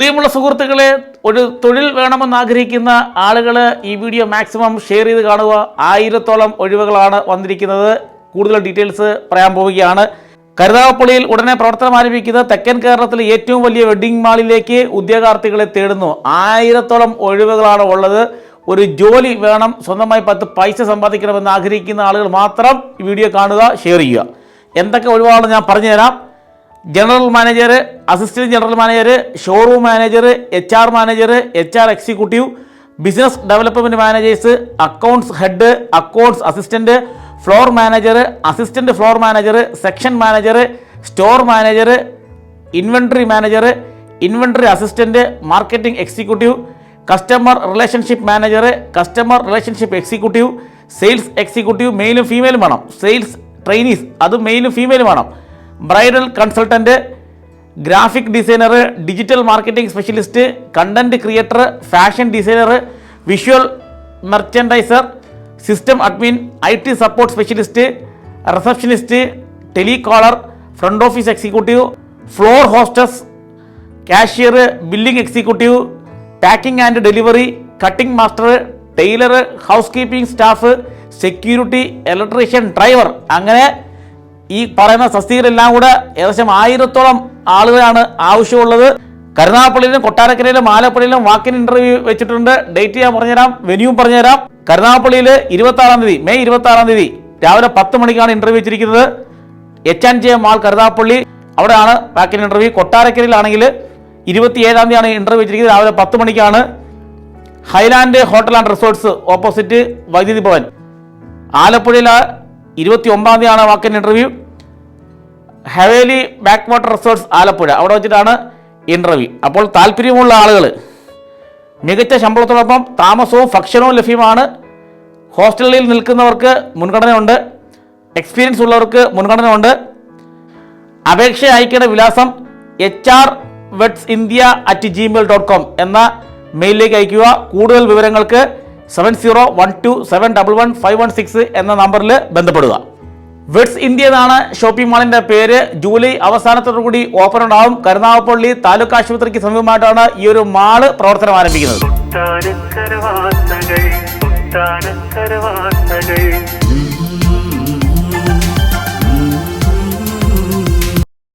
പ്രിയമുള്ള സുഹൃത്തുക്കളെ ഒരു തൊഴിൽ വേണമെന്ന് ആഗ്രഹിക്കുന്ന ആളുകൾ ഈ വീഡിയോ മാക്സിമം ഷെയർ ചെയ്ത് കാണുക. ആയിരത്തോളം ഒഴിവുകളാണ് വന്നിരിക്കുന്നത്. കൂടുതൽ ഡീറ്റെയിൽസ് പറയാൻ പോവുകയാണ്. കരുതാവപ്പള്ളിയിൽ ഉടനെ പ്രവർത്തനം ആരംഭിക്കുന്ന തെക്കൻ കേരളത്തിലെ ഏറ്റവും വലിയ വെഡ്ഡിംഗ് മാളിലേക്ക് ഉദ്യോഗാർത്ഥികളെ തേടുന്നു. ആയിരത്തോളം ഒഴിവുകളാണ് ഉള്ളത്. ഒരു ജോലി വേണം സ്വന്തമായി പത്ത് പൈസ സമ്പാദിക്കണമെന്ന് ആഗ്രഹിക്കുന്ന ആളുകൾ മാത്രം വീഡിയോ കാണുക ഷെയർ ചെയ്യുക. എന്തൊക്കെ ഒഴിവാണെന്ന് ഞാൻ പറഞ്ഞുതരാം. General manager assistant general manager showroom manager H R manager H R executive business development managers accounts head accounts assistant floor manager assistant floor manager section manager store manager inventory manager inventory assistant marketing executive customer relationship manager customer relationship executive sales executive മെയിലും ഫീമെയിലും വേണം. Sales trainees അത് മെയിലും ഫീമെയിലും വേണം. Bridal consultant graphic designer digital marketing specialist content creator fashion designer visual merchandiser system admin I T support specialist receptionist telecaller front office executive floor hostess cashier billing executive packing and delivery cutting master tailor housekeeping staff security electrician driver അങ്ങനെ ഈ പറയുന്ന തസ്തികരെല്ലാം കൂടെ ഏകദേശം ആയിരത്തോളം ആളുകളാണ് ആവശ്യമുള്ളത്. കരുനാഗപ്പള്ളിയിലും കൊട്ടാരക്കരയിലും ആലപ്പുഴയിലും walk-in interview വെച്ചിട്ടുണ്ട്. ഡേറ്റ് ഞാൻ പറഞ്ഞുതരാം വെന്യൂം പറഞ്ഞുതരാം. കരുനാഗപ്പള്ളിയിൽ ഇരുപത്തി ആറാം തീയതി മെയ് ഇരുപത്തി ആറാം തീയതി രാവിലെ പത്ത് മണിക്കാണ് ഇന്റർവ്യൂ വെച്ചിരിക്കുന്നത്. H and J mall Karunagappally. അവിടെയാണ് വാക്കിൻ ഇന്റർവ്യൂ കൊട്ടാരക്കരയിലാണെങ്കിൽ ഇരുപത്തി ഏഴാം തീയതിയാണ് ഇന്റർവ്യൂ വെച്ചിരിക്കുന്നത് രാവിലെ പത്ത് മണിക്കാണ്. Highland hotel and resorts opposite Vaidyuthi Bhavan. ആലപ്പുഴയിൽ ഇരുപത്തി ഒമ്പതാം തീയതിയാണ് walk in interview Haveli backwater resorts Alappuzha. അവിടെ വെച്ചിട്ടാണ് ഇന്റർവ്യൂ അപ്പോൾ താല്പര്യമുള്ള ആളുകൾ മികച്ച ശമ്പളത്തോടൊപ്പം താമസവും ഭക്ഷണവും ലഭ്യമാണ്. ഹോസ്റ്റലിൽ നിൽക്കുന്നവർക്ക് മുൻഗണനയുണ്ട്. എക്സ്പീരിയൻസ് ഉള്ളവർക്ക് മുൻഗണനയുണ്ട്. അപേക്ഷ അയക്കേണ്ട വിലാസം H R vets India at Gmail dot com എന്ന മെയിലിലേക്ക് അയക്കുക കൂടുതൽ വിവരങ്ങൾക്ക് seven zero one two seven double one five one six എന്ന നമ്പറിൽ ബന്ധപ്പെടുക. വെറ്റ്സ് ഇന്ത്യ എന്നാണ് ഷോപ്പിംഗ് മാളിന്റെ പേര്. ജൂലൈ അവസാനത്തോടു കൂടി ഓപ്പൺ ഉണ്ടാവും. കരുനാഗപ്പള്ളി താലൂക്ക് ആശുപത്രിക്ക് സമീപമായിട്ടാണ് ഈ ഒരു മാൾ പ്രവർത്തനം ആരംഭിക്കുന്നത്.